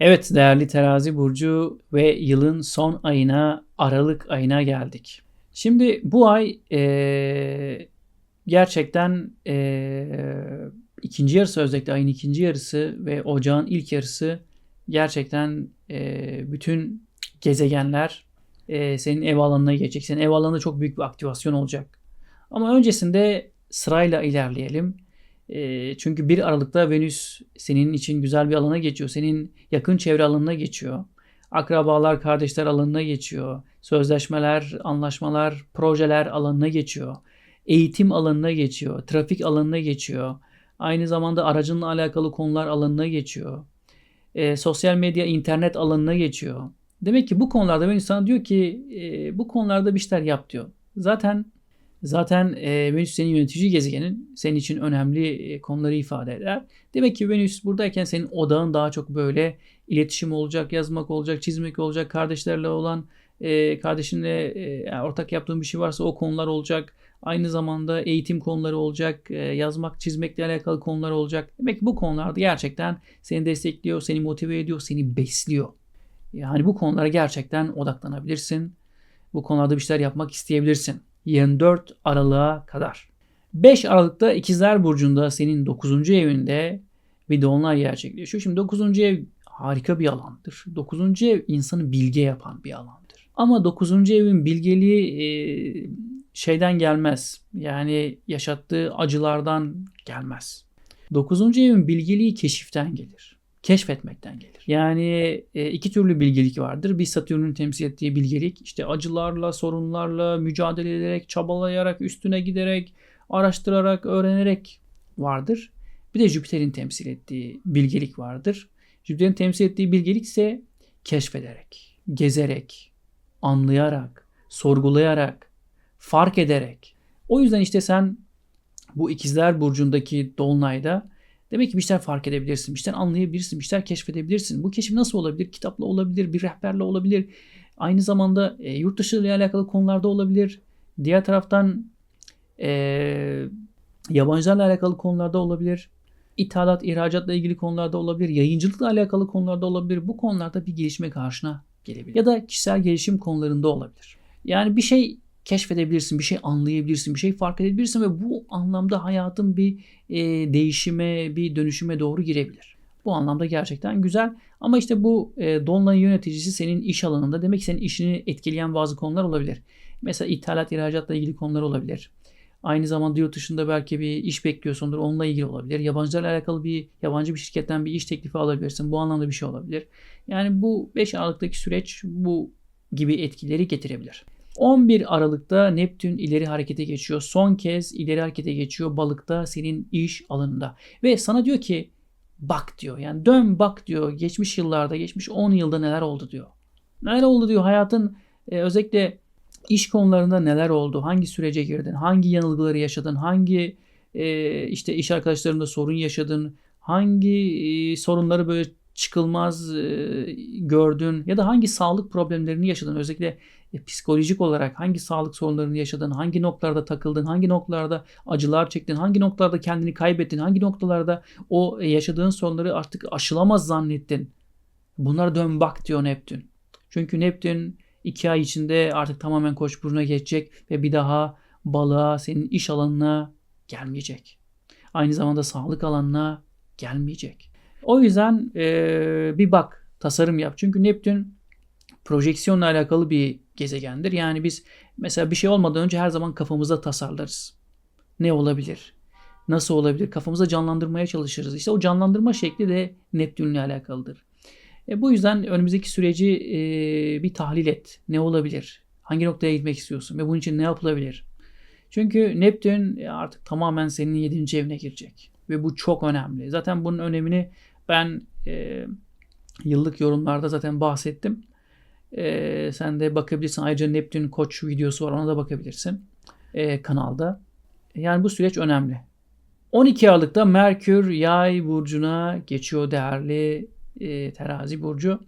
Evet değerli terazi burcu ve yılın son ayına Aralık ayına geldik. Şimdi bu ay eee, gerçekten eee, ikinci yarısı özellikle ayın ikinci yarısı ve ocağın ilk yarısı gerçekten eee, bütün gezegenler eee, senin ev alanına gelecek. Senin ev alanında çok büyük bir aktivasyon olacak. Ama öncesinde sırayla ilerleyelim. Çünkü 1 Aralık'ta Venüs senin için güzel bir alana geçiyor. Senin yakın çevre alanına geçiyor. Akrabalar, kardeşler alanına geçiyor. Sözleşmeler, anlaşmalar, projeler alanına geçiyor. Eğitim alanına geçiyor. Trafik alanına geçiyor. Aynı zamanda aracınla alakalı konular alanına geçiyor. Eee, sosyal medya, internet alanına geçiyor. Demek ki bu konularda Venüs sana diyor ki eee, bu konularda bir şeyler yap diyor. Zaten zaten eee, Venüs senin yönetici gezegenin. Senin için önemli eee, konuları ifade eder. Demek ki Venüs buradayken senin odağın daha çok böyle iletişim olacak, yazmak olacak, çizmek olacak, kardeşlerle olan, eee, kardeşinle yani ortak yaptığın bir şey varsa o konular olacak. Aynı zamanda eğitim konuları olacak, eee, yazmak, çizmekle alakalı konular olacak. Demek ki bu konularda gerçekten seni destekliyor, seni motive ediyor, seni besliyor. Yani bu konulara gerçekten odaklanabilirsin. Bu konularda bir şeyler yapmak isteyebilirsin. 24 Aralık'a kadar. 5 Aralık'ta İkizler Burcu'nda senin 9. evinde bir dolunay gerçekleşiyor. Şimdi 9. ev harika bir alandır. 9. ev insanı bilge yapan bir alandır. Ama 9. evin bilgeliği e, şeyden gelmez. Yani yaşattığı acılardan gelmez. 9. evin bilgeliği keşiften gelir. Keşfetmekten gelir. Yani e, iki türlü bilgelik vardır. Bir Satürn'ün temsil ettiği bilgelik işte acılarla, sorunlarla mücadele ederek, çabalayarak, üstüne giderek, araştırarak, öğrenerek vardır. Bir de Jüpiter'in temsil ettiği bilgelik vardır. Jüpiter'in temsil ettiği bilgelik ise keşfederek, gezerek, anlayarak, sorgulayarak, fark ederek. O yüzden işte sen bu ikizler burcundaki dolunayda demek ki bir şeyler fark edebilirsin, bir şeyler anlayabilirsin, bir şeyler keşfedebilirsin. Bu keşif nasıl olabilir? Kitapla olabilir, bir rehberle olabilir. Aynı zamanda e, yurt dışı ile alakalı konularda olabilir. Diğer taraftan e, yabancılarla alakalı konularda olabilir. İthalat, ihracatla ilgili konularda olabilir. Yayıncılıkla alakalı konularda olabilir. Bu konularda bir gelişme karşına gelebilir. Ya da kişisel gelişim konularında olabilir. Yani bir şey keşfedebilirsin, bir şey anlayabilirsin, bir şey fark edebilirsin ve bu anlamda hayatın bir e, değişime, bir dönüşüme doğru girebilir. Bu anlamda gerçekten güzel. Ama işte bu e, Dolunay yöneticisi senin iş alanında demek ki senin işini etkileyen bazı konular olabilir. Mesela ithalat, ihracatla ilgili konular olabilir. Aynı zamanda yurt dışında belki bir iş bekliyorsundur. Onunla ilgili olabilir. Yabancılarla alakalı bir yabancı bir şirketten bir iş teklifi alabilirsin. Bu anlamda bir şey olabilir. Yani bu 5 Aralık'taki süreç bu gibi etkileri getirebilir. 11 Aralık'ta Neptün ileri harekete geçiyor. Son kez ileri harekete geçiyor balıkta senin iş alanında. Ve sana diyor ki bak diyor. Yani dön bak diyor. Geçmiş yıllarda, geçmiş 10 yılda neler oldu diyor. Neler oldu diyor. Hayatın e, özellikle iş konularında neler oldu? Hangi sürece girdin? Hangi yanılgıları yaşadın? Hangi e, işte iş arkadaşlarında sorun yaşadın? Hangi e, sorunları böyle çıkılmaz e, gördün? Ya da hangi sağlık problemlerini yaşadın? Özellikle e, psikolojik olarak hangi sağlık sorunlarını yaşadın? Hangi noktalarda takıldın? Hangi noktalarda acılar çektin? Hangi noktalarda kendini kaybettin? Hangi noktalarda o e, yaşadığın sorunları artık aşılamaz zannettin? Bunlara dön bak diyor Neptün. Çünkü Neptün iki ay içinde artık tamamen koç buruna geçecek ve bir daha balığa senin iş alanına gelmeyecek. Aynı zamanda sağlık alanına gelmeyecek. O yüzden e, bir bak tasarım yap. Çünkü Neptün projeksiyonla alakalı bir gezegendir. Yani biz mesela bir şey olmadan önce her zaman kafamızda tasarlarız. Ne olabilir? Nasıl olabilir? Kafamızda canlandırmaya çalışırız. İşte o canlandırma şekli de Neptün'le alakalıdır. E, bu yüzden önümüzdeki süreci e, bir tahlil et. Ne olabilir? Hangi noktaya gitmek istiyorsun? Ve bunun için ne yapılabilir? Çünkü Neptün e, artık tamamen senin 7. evine girecek. Ve bu çok önemli. Zaten bunun önemini ben e, yıllık yorumlarda zaten bahsettim. E, sen de bakabilirsin. Ayrıca Neptün Koç videosu var. Ona da bakabilirsin. E, kanalda. Yani bu süreç önemli. 12 Aralık'ta Merkür Yay burcuna geçiyor değerli e, terazi burcu.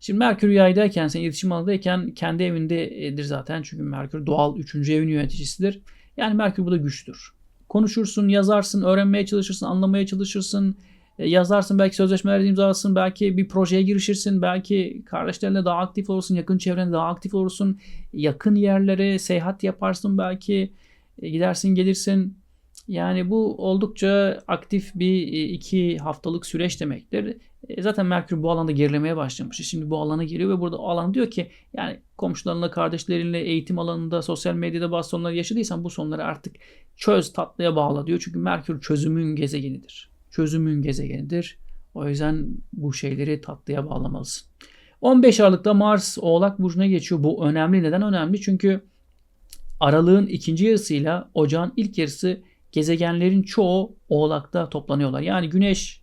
Şimdi Merkür yaydayken, sen iletişim alanındayken kendi evindedir zaten. Çünkü Merkür doğal 3. evin yöneticisidir. Yani Merkür burada güçtür. Konuşursun, yazarsın, öğrenmeye çalışırsın, anlamaya çalışırsın. E, yazarsın belki sözleşmeler imzalarsın belki bir projeye girişirsin belki kardeşlerinle daha aktif olursun yakın çevrende daha aktif olursun yakın yerlere seyahat yaparsın belki e, gidersin gelirsin yani bu oldukça aktif bir e, iki haftalık süreç demektir. Zaten Merkür bu alanda gerilemeye başlamış. Şimdi bu alana geliyor ve burada alan diyor ki yani komşularınla, kardeşlerinle, eğitim alanında, sosyal medyada bazı sorunlar yaşadıysan bu sorunları artık çöz, tatlıya bağla diyor. Çünkü Merkür çözümün gezegenidir. Çözümün gezegenidir. O yüzden bu şeyleri tatlıya bağlamalısın. 15 Aralık'ta Mars Oğlak Burcu'na geçiyor. Bu önemli. Neden önemli? Çünkü Aralığın ikinci yarısıyla Ocağın ilk yarısı gezegenlerin çoğu Oğlak'ta toplanıyorlar. Yani Güneş,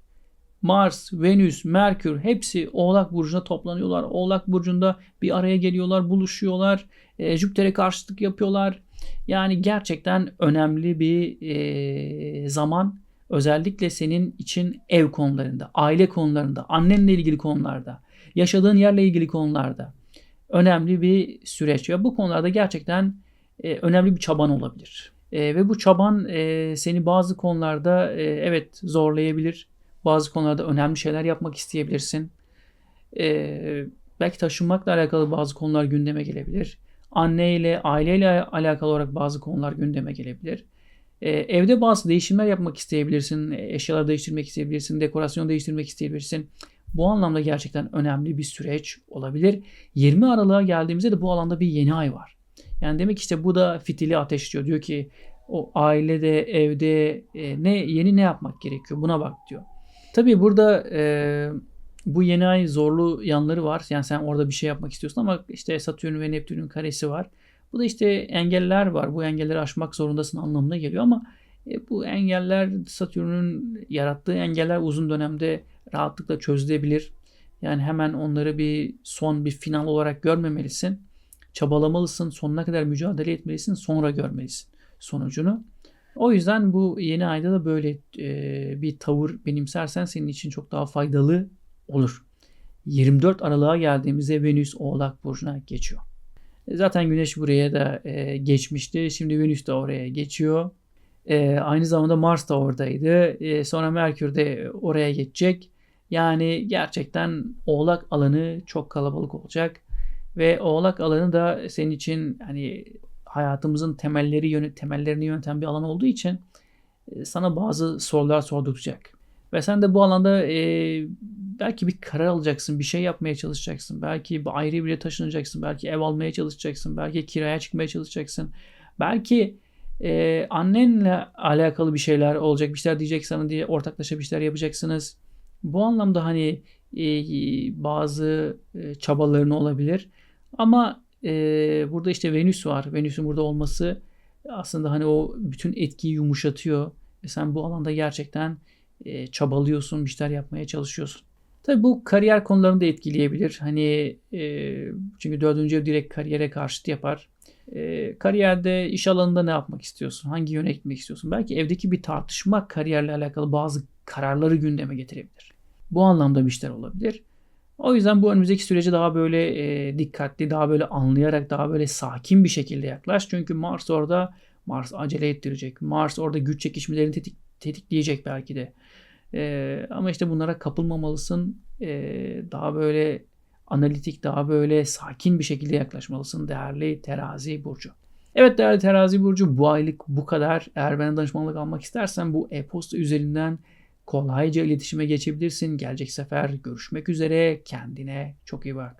Mars, Venüs, Merkür hepsi Oğlak Burcu'na toplanıyorlar. Oğlak Burcu'nda bir araya geliyorlar, buluşuyorlar. E, Jüpiter'e karşıtlık yapıyorlar. Yani gerçekten önemli bir e, zaman. Özellikle senin için ev konularında, aile konularında, annenle ilgili konularda, yaşadığın yerle ilgili konularda önemli bir süreç. Ve bu konularda gerçekten e, önemli bir çaban olabilir. E, ve bu çaban e, seni bazı konularda e, evet zorlayabilir. Bazı konularda önemli şeyler yapmak isteyebilirsin. E, belki taşınmakla alakalı bazı konular gündeme gelebilir. Anneyle, aileyle alakalı olarak bazı konular gündeme gelebilir. E, evde bazı değişimler yapmak isteyebilirsin. Eşyalar değiştirmek isteyebilirsin. Dekorasyon değiştirmek isteyebilirsin. Bu anlamda gerçekten önemli bir süreç olabilir. 20 Aralık'a geldiğimizde de bu alanda bir yeni ay var. Yani demek işte bu da fitili ateşliyor. Diyor ki o ailede, evde e, ne yeni ne yapmak gerekiyor buna bak diyor. Tabii burada e, bu yeni ay zorlu yanları var. Yani sen orada bir şey yapmak istiyorsun ama işte Satürn ve Neptün'ün karesi var. Bu da işte engeller var. Bu engelleri aşmak zorundasın anlamına geliyor ama e, bu engeller Satürn'ün yarattığı engeller uzun dönemde rahatlıkla çözülebilir. Yani hemen onları bir son bir final olarak görmemelisin. Çabalamalısın, sonuna kadar mücadele etmelisin, sonra görmelisin sonucunu. O yüzden bu yeni ayda da böyle e, bir tavır benimsersen senin için çok daha faydalı olur. 24 Aralık'a geldiğimizde Venüs Oğlak Burcu'na geçiyor. E, zaten Güneş buraya da e, geçmişti. Şimdi Venüs de oraya geçiyor. E, aynı zamanda Mars da oradaydı. E, sonra Merkür de oraya geçecek. Yani gerçekten Oğlak alanı çok kalabalık olacak. Ve Oğlak alanı da senin için hani hayatımızın temelleri yönet temellerini yöneten bir alan olduğu için e, sana bazı sorular sorduracak. Ve sen de bu alanda e, belki bir karar alacaksın, bir şey yapmaya çalışacaksın. Belki bir ayrı bir taşınacaksın, belki ev almaya çalışacaksın, belki kiraya çıkmaya çalışacaksın. Belki e, annenle alakalı bir şeyler olacak, bir şeyler diyecek sana diye ortaklaşa bir şeyler yapacaksınız. Bu anlamda hani e, bazı e, çabaların olabilir. Ama e, burada işte Venüs var. Venüs'ün burada olması aslında hani o bütün etkiyi yumuşatıyor. Ve sen bu alanda gerçekten e, çabalıyorsun, bir şeyler yapmaya çalışıyorsun. Tabii bu kariyer konularını da etkileyebilir. Hani e, çünkü dördüncü ev direkt kariyere karşıt yapar. E, kariyerde, iş alanında ne yapmak istiyorsun? Hangi yöne gitmek istiyorsun? Belki evdeki bir tartışma kariyerle alakalı bazı kararları gündeme getirebilir. Bu anlamda bir şeyler olabilir. O yüzden bu önümüzdeki süreci daha böyle e, dikkatli, daha böyle anlayarak, daha böyle sakin bir şekilde yaklaş. Çünkü Mars orada, Mars acele ettirecek. Mars orada güç çekişmelerini tetik, tetikleyecek belki de. E, ama işte bunlara kapılmamalısın. E, daha böyle analitik, daha böyle sakin bir şekilde yaklaşmalısın değerli terazi burcu. Evet değerli terazi burcu bu aylık bu kadar. Eğer benden danışmanlık almak istersen bu e-posta üzerinden kolayca iletişime geçebilirsin. Gelecek sefer görüşmek üzere. Kendine çok iyi bak.